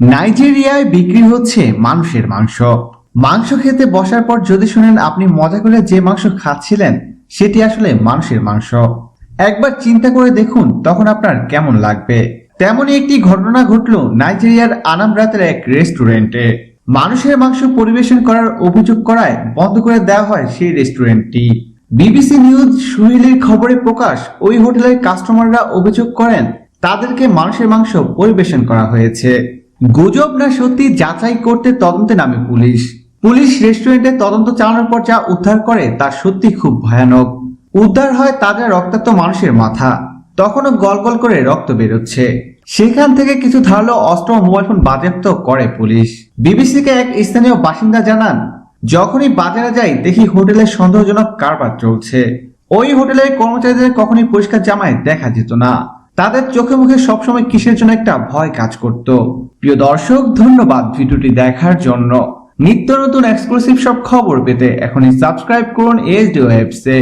নাইজেরিয়ায় বিক্রি হচ্ছে মানুষের মাংস। মাংস খেতে বসার পর যদি শুনেন আপনি মজা করে যে মাংস খাচ্ছিলেন, সেটি আসলে মানুষের মাংস। একবার চিন্তা করে দেখুন তখন আপনার কেমন লাগবে। তেমনই একটি ঘটনা ঘটল নাইজেরিয়ার আনামরাতের এক রেস্টুরেন্টে। মানুষের মাংস পরিবেশন করার অভিযোগ করায় বন্ধ করে দেওয়া হয় সেই রেস্টুরেন্টটি। বিবিসি নিউজ সুহিলের খবরে প্রকাশ, ওই হোটেলের কাস্টমাররা অভিযোগ করেন, তাদেরকে মানুষের মাংস পরিবেশন করা হয়েছে। গুজব না সত্যি যাচাই করতে তদন্তে নামে পুলিশ। পুলিশ রেস্টুরেন্টে তদন্ত চালানোর পর যা উদ্ধার করে তা সত্যি খুব ভয়ানক। উদ্ধার হয় তাজা রক্তাক্ত মানুষের মাথা। তখনও গলগল করে রক্ত বেরোচ্ছে। সেখান থেকে কিছু ধারালো অস্ত্র মোবাইল ফোন বাজেয়াপ্ত করে পুলিশ। বিবিসিকে এক স্থানীয় বাসিন্দা জানান, যখনই বাজারে যাই, দেখি হোটেলে সন্দেহজনক কারবার চলছে। ওই হোটেলের কর্মচারীদের কখনই পরিষ্কার জামায় দেখা যেত না। তাদের চোখে মুখে সবসময় কিসের জন্য একটা ভয় কাজ করত। প্রিয় দর্শক, ধন্যবাদ ভিডিওটি দেখার জন্য। নিত্য নতুন এক্সক্লুসিভ সব খবর পেতে এখনই সাবস্ক্রাইব করুন এইচডি ওয়েবসে